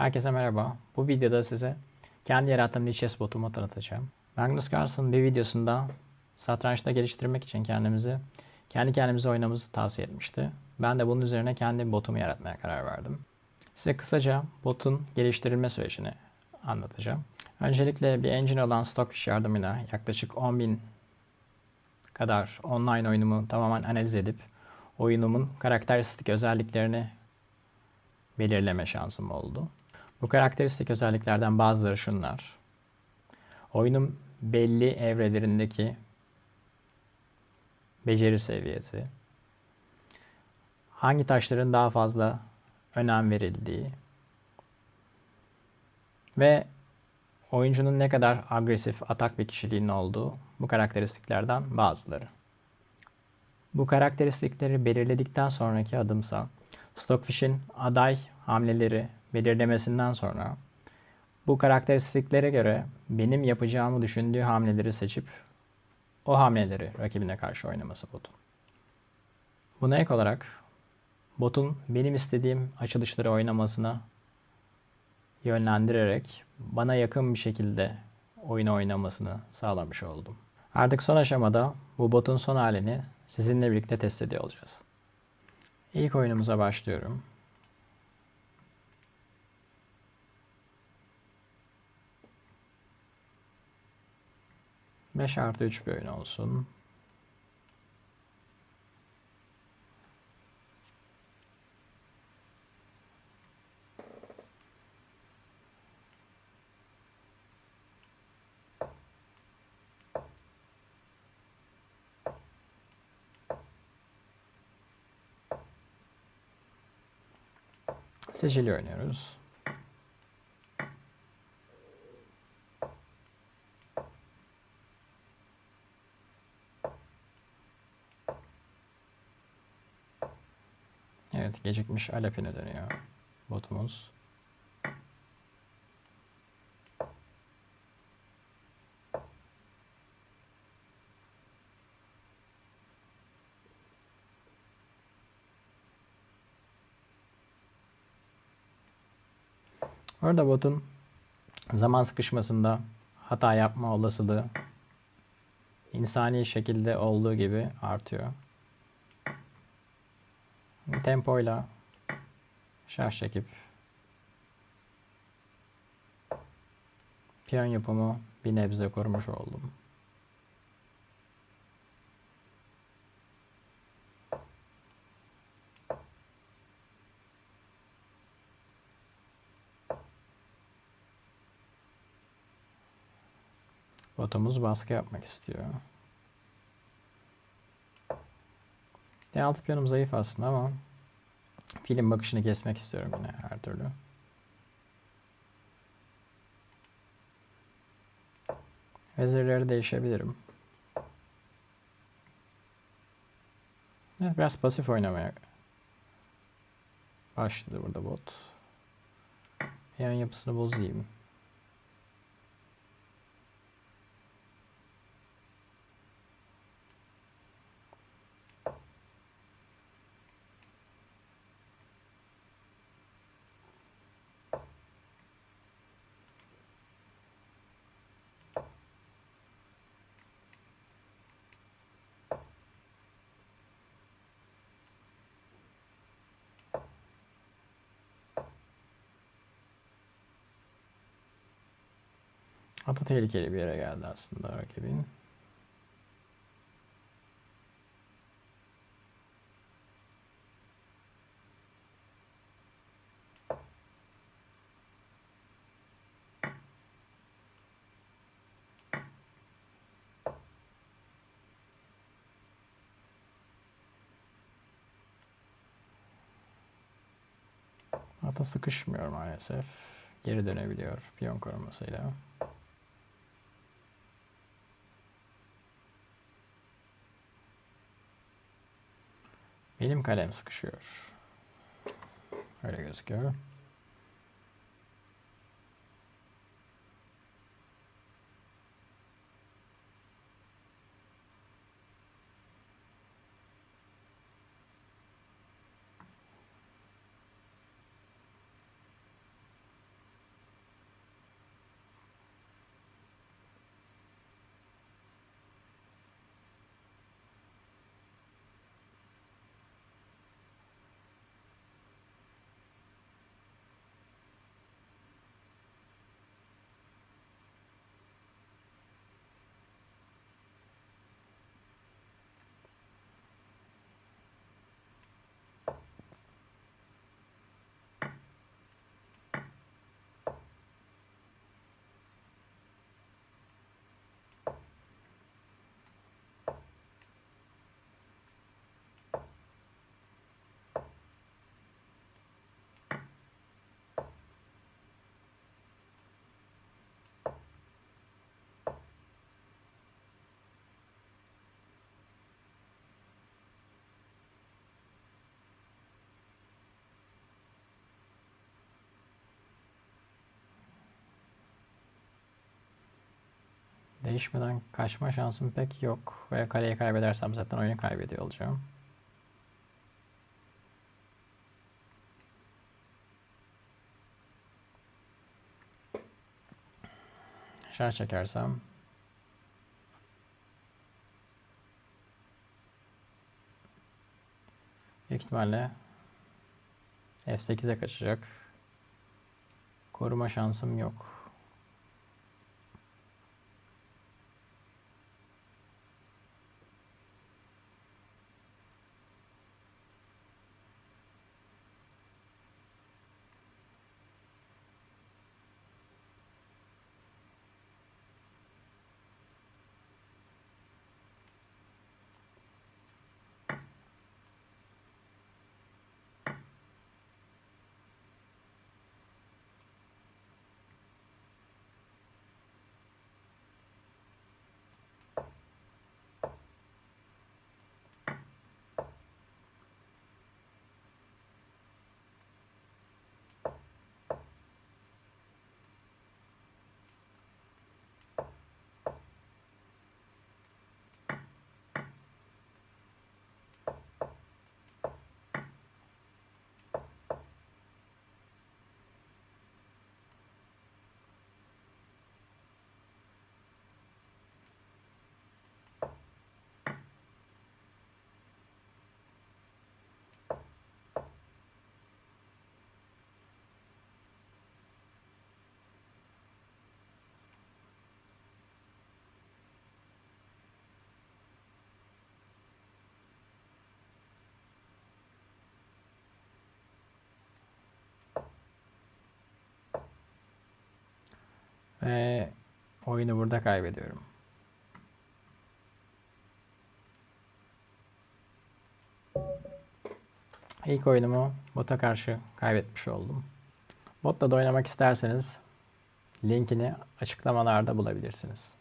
Herkese merhaba. Bu videoda size kendi yarattığım Lichess botumu tanıtacağım. Magnus Carlsen bir videosunda satrançta geliştirmek için kendimizi, kendi kendimize oynamamızı tavsiye etmişti. Ben de bunun üzerine kendi botumu yaratmaya karar verdim. Size kısaca botun geliştirilme sürecini anlatacağım. Öncelikle bir engine olan Stockfish yardımıyla yaklaşık 10.000 kadar online oyunumu tamamen analiz edip oyunumun karakteristik özelliklerini belirleme şansım oldu. Bu karakteristik özelliklerden bazıları şunlar. Oyunun belli evrelerindeki beceri seviyesi, hangi taşların daha fazla önem verildiği ve oyuncunun ne kadar agresif atak bir kişiliğinin olduğu bu karakteristiklerden bazıları. Bu karakteristikleri belirledikten sonraki adımsa Stockfish'in aday hamleleri belirlemesinden sonra bu karakteristiklere göre benim yapacağımı düşündüğü hamleleri seçip o hamleleri rakibine karşı oynaması botun. Buna ek olarak botun benim istediğim açılışları oynamasına yönlendirerek bana yakın bir şekilde oyun oynamasını sağlamış oldum. Artık son aşamada bu botun son halini sizinle birlikte test ediyor olacağız. İlk oyunumuza başlıyorum. Beş artı üç bir oyun olsun. Seçili oynuyoruz. Evet gecikmiş Alepin'e dönüyor botumuz. Orada botun zaman sıkışmasında hata yapma olasılığı insani şekilde olduğu gibi artıyor. Tempoyla şarj çekip piyon yapımı bir nebze korumuş oldum. Botumuz baskı yapmak istiyor. D6 piyonum zayıf aslında ama film bakışını kesmek istiyorum yine her türlü. Vezirleri değişebilirim. Evet, biraz pasif oynamaya başladı burada bot. Piyon yapısını bozayım. Ata tehlikeli bir yere geldi aslında rakibin. Ata sıkışmıyor maalesef. Geri dönebiliyor piyon korumasıyla. Benim kalem sıkışıyor. Öyle gözüküyor. Değişmeden kaçma şansım pek yok. Ve kaleyi kaybedersem zaten oyunu kaybediyor olacağım. Şar çekersem büyük ihtimalle F8'e kaçacak. Koruma şansım yok. Ve oyunu burada kaybediyorum. İlk oyunumu bota karşı kaybetmiş oldum. Botla da oynamak isterseniz linkini açıklamalarda bulabilirsiniz.